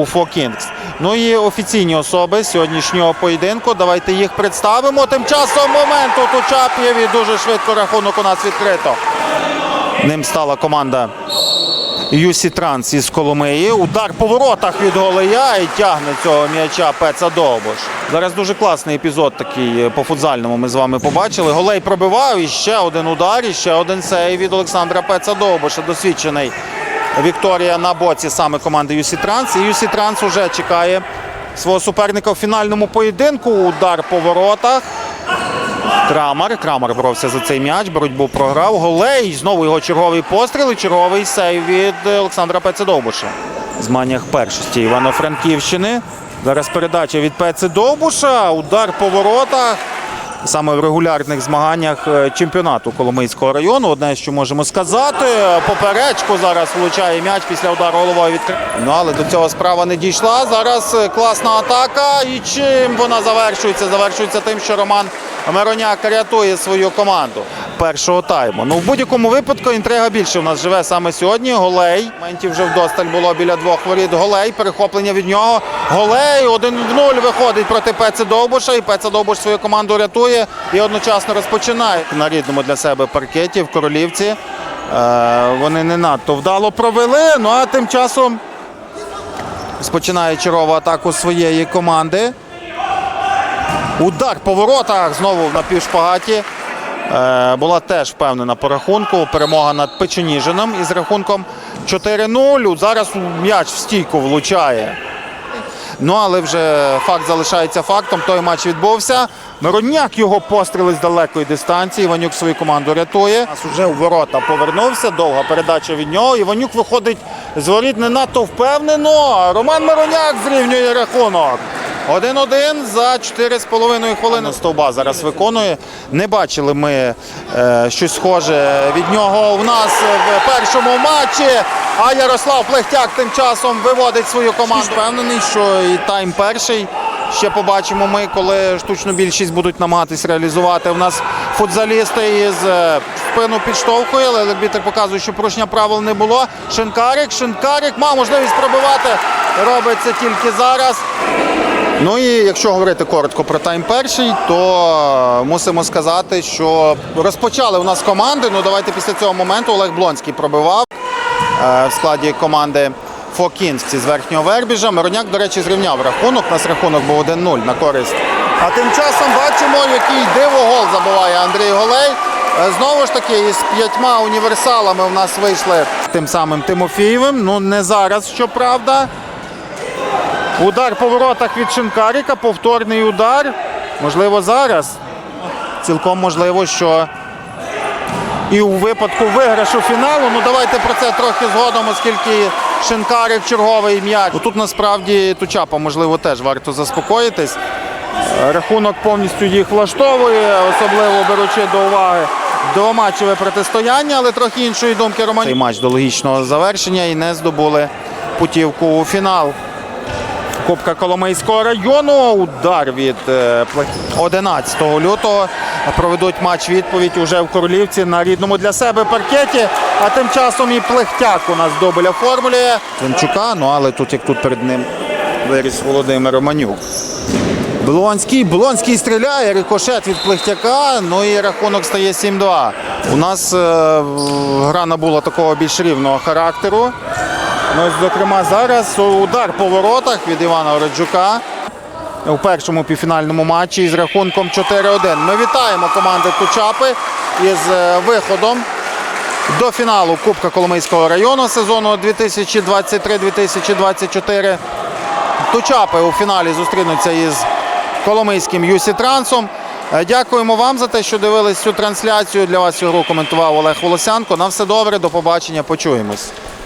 у Фокінгс. Ну і офіційні особи сьогоднішнього поєдинку. Давайте їх представимо. Тим часом момент у Тучап'єві. Дуже швидко рахунок у нас відкрито. Ним стала команда Юсі Транс із Коломиї. Удар по воротах від голея і тягне цього м'яча Пеца Довбуш. Зараз дуже класний епізод такий по футзальному ми з вами побачили. Голей пробивав і ще один удар, і ще один сейв від Олександра Пеца Довбуша. Досвідчений Вікторія на боці саме команди Юсі Транс. І Юсі Транс уже чекає свого суперника в фінальному поєдинку. Удар по воротах. Крамар. Крамар боровся за цей м'яч. Боротьбу програв. Голей. Знову його черговий постріл і черговий сейв від Олександра Пецедовбуша. Змаганнях першості Івано-Франківщини. Зараз передача від Пецедовбуша. Удар по воротах. Саме в регулярних змаганнях е, чемпіонату Коломийського району. Одне, що можемо сказати, поперечку зараз влучає м'яч після удару головою від Ну, але до цього справа не дійшла. Зараз е, класна атака. І чим вона завершується? Завершується тим, що Роман Мироняк рятує свою команду першого тайму. Ну, в будь-якому випадку інтрига більше в нас живе саме сьогодні. Голей. Моментів вже вдосталь було біля двох воріт. Голей. Перехоплення від нього. Голей. Один в нуль виходить проти Пеце Довбуша. І Пеце Довбуш свою команду рятує і одночасно розпочинає на рідному для себе паркеті в Королівці. Е, вони не надто вдало провели. Ну а тим часом розпочинає чергову атаку своєї команди. Удар по воротах знову на півшпагаті. Е, була теж впевнена по рахунку. Перемога над Печеніжином із рахунком 4-0. Зараз м'яч в стійку влучає. Ну, але вже факт залишається фактом. Той матч відбувся. Мироняк його постріли з далекої дистанції. Іванюк свою команду рятує. Нас уже у ворота повернувся. Довга передача від нього. Іванюк виходить з воріт не надто впевнено. Роман Мироняк зрівнює рахунок. 1-1 за 4,5 хвилини. Стовба зараз виконує. Не бачили ми е, щось схоже від нього у нас в першому матчі. А Ярослав Плехтяк тим часом виводить свою команду. Впевнений, що і тайм перший. Ще побачимо ми, коли штучну більшість будуть намагатись реалізувати. У нас футзалісти із е, спину підштовхує, але арбітр показує, що порушення правил не було. Шинкарик, Шинкарик мав можливість пробивати. Робить це тільки зараз. Ну і якщо говорити коротко про тайм перший, то мусимо сказати, що розпочали у нас команди. Ну давайте після цього моменту Олег Блонський пробивав е, в складі команди Фокінськ з верхнього вербіжа. Мироняк, до речі, зрівняв рахунок. У нас рахунок був 1-0 на користь. А тим часом бачимо, який диво гол забиває Андрій Голей. Е, Знову ж таки, із п'ятьма універсалами у нас вийшли тим самим Тимофієвим. Ну не зараз, щоправда. Удар по воротах від Шинкаріка, повторний удар. Можливо, зараз. Цілком можливо, що і у випадку виграшу фіналу. Ну давайте про це трохи згодом, оскільки Шинкарик черговий м'яч. Тут насправді Тучапа, можливо, теж варто заспокоїтись. Рахунок повністю їх влаштовує, особливо беручи до уваги двоматчеве протистояння, але трохи іншої думки Роман. Цей матч до логічного завершення і не здобули путівку у фінал. Кубка Коломийського району. Удар від е, 11 лютого. Проведуть матч відповідь уже в Королівці на рідному для себе паркеті. А тим часом і Плехтяк у нас дубль оформлює. Климчука, ну але тут як тут перед ним виріс Володимир Романюк. Блонський, Блонський стріляє, рикошет від Плехтяка, ну і рахунок стає 7-2. У нас е, гра набула такого більш рівного характеру. Ну, зокрема, зараз удар по воротах від Івана Ороджука у першому півфінальному матчі із рахунком 4-1. Ми вітаємо команди Тучапи із е, виходом до фіналу Кубка Коломийського району сезону 2023-2024. Тучапи у фіналі зустрінуться із Коломийським Юсі Трансом. Е, Дякуємо вам за те, що дивились цю трансляцію. Для вас цю гру коментував Олег Волосянко. На все добре, до побачення, почуємось.